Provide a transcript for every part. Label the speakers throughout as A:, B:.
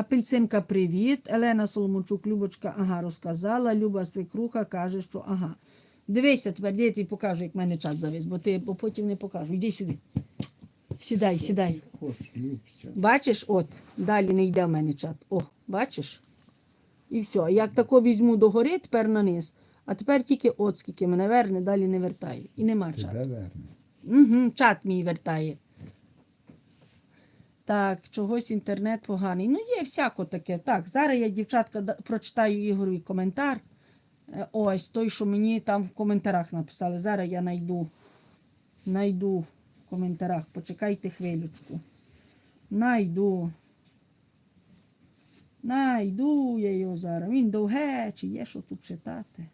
A: апельсинка, привіт. Елена Соломончук, Любочка, ага, розказала. Люба Свекруха каже, що ага. Дивися, тепер я тобі покажу, як в мене чат завис, бо ти бо потім не покажу. Йди сюди. Сідай, сідай. Бачиш, от, далі не йде в мене чат. О, бачиш? І все. Як тако візьму догори, тепер на низ, а тепер тільки от скільки мене верне, далі не вертає. І нема чату. Угу, чат мій вертає. Так, чогось інтернет поганий. Ну, є всяко таке. Так, зараз я, дівчатка, прочитаю Ігорові коментар. Е, Ось той, що мені там в коментарях написали. Зараз я найду. Найду в коментарях. Почекайте хвилючку. Найду. Найду я його зараз. Він довге, чи є що тут читати.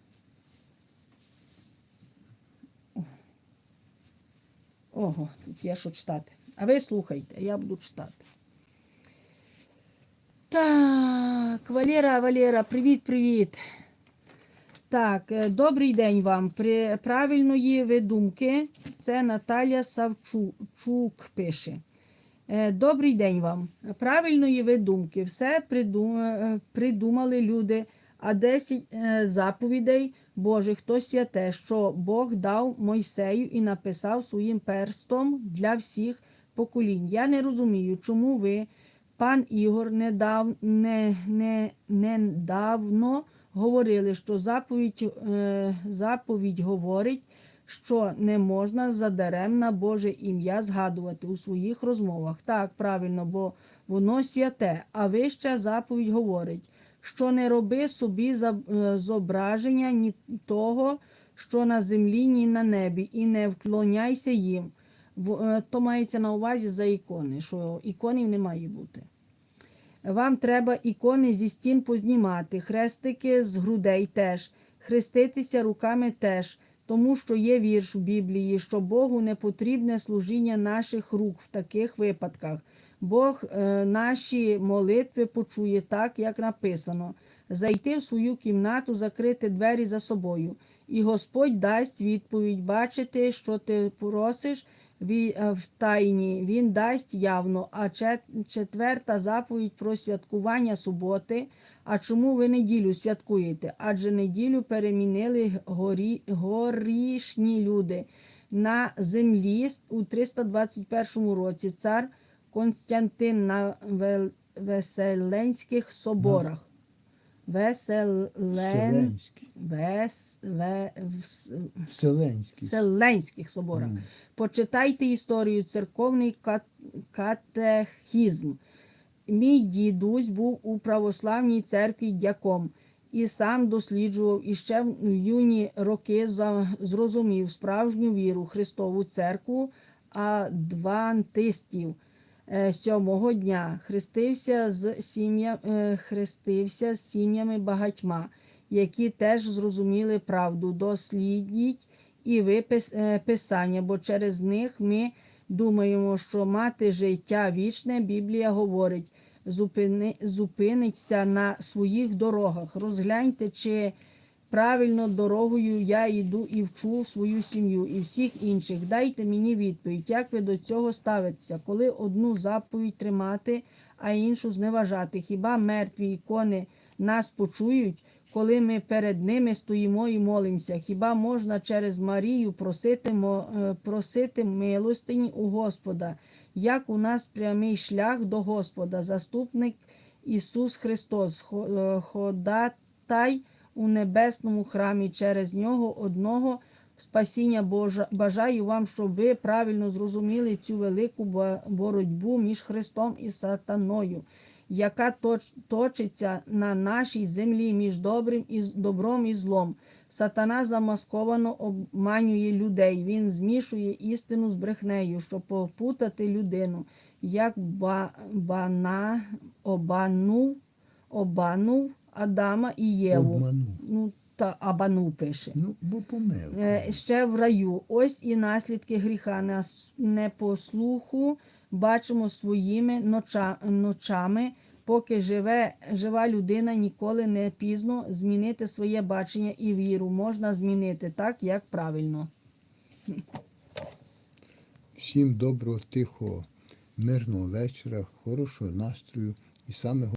A: Ого, тут є що читати. А ви слухайте, я буду читати. Так, Валера, Валера, привіт, привіт. Так, е, добрий день вам. При правильної ви думки. Це Наталя Савчук пише. Е, Добрий день вам. Правильної ви думки. Все е, придумали люди, а 10 е, заповідей Божих то святе, що Бог дав Мойсею і написав своїм перстом для всіх поколінь. Я не розумію, чому ви, пан Ігор, недав, не, не, недавно говорили, що заповідь, е, заповідь говорить, що не можна задаремна Боже ім'я згадувати у своїх розмовах. Так, правильно, бо воно святе, а вища заповідь говорить, що не роби собі е, зображення ні того, що на землі, ні на небі, і не вклоняйся їм. Е, То мається на увазі за ікони, що іконів не має бути. Вам треба ікони зі стін познімати, хрестики з грудей теж, хреститися руками теж, тому що є вірш в Біблії, що Богу не потрібне служіння наших рук в таких випадках. Бог е, наші молитви почує так, як написано: зайти в свою кімнату, закрити двері за собою. І Господь дасть відповідь, бачити, що ти просиш в тайні, він дасть явно. А четверта заповідь про святкування суботи. А чому ви неділю святкуєте? Адже неділю перемінили горі, горішні люди на землі у 321 році. Цар Константин на Веселенських соборах. Веселен... Вес... Ве... вс-. Вселенських соборах.
B: Мгм.
A: Почитайте історію церковний кат- катехізм. Мій дідусь був у православній церкві дяком і сам досліджував і ще в юні роки зрозумів справжню віру Христову церкву адвантистів. Е, Сьомого дня хрестився з сім'я, е, хрестився з сім'ями багатьма, які теж зрозуміли правду. Дослідіть і ви е, писання, бо через них ми думаємо, що мати життя вічне, Біблія говорить, зупини, зупиниться на своїх дорогах. Розгляньте, чи правильно дорогою я йду і вчу свою сім'ю і всіх інших. Дайте мені відповідь, як ви до цього ставитеся, коли одну заповідь тримати, а іншу зневажати. Хіба мертві ікони нас почують? коли ми перед ними стоїмо і молимося. Хіба можна через Марію просити, е, просити милостині у Господа, як у нас прямий шлях до Господа, заступник Ісус Христос, е, ходатай у небесному храмі через нього одного спасіння Божа. Бажаю вам, щоб ви правильно зрозуміли цю велику боротьбу між Христом і сатаною яка точ- точиться на нашій землі між добрим і добром і злом. Сатана замасковано обманює людей. Він змішує істину з брехнею, щоб попутати людину, як ба- бана, обанув, обанув Адама і Єву. Ну, та Абанув пише.
B: Ну, бо помилка.
A: Е, ще в раю. Ось і наслідки гріха нас непослуху бачимо своїми ноча, ночами, поки живе, жива людина ніколи не пізно змінити своє бачення і віру. Можна змінити так, як правильно.
B: Всім доброго, тихого, мирного вечора, хорошого настрою і саме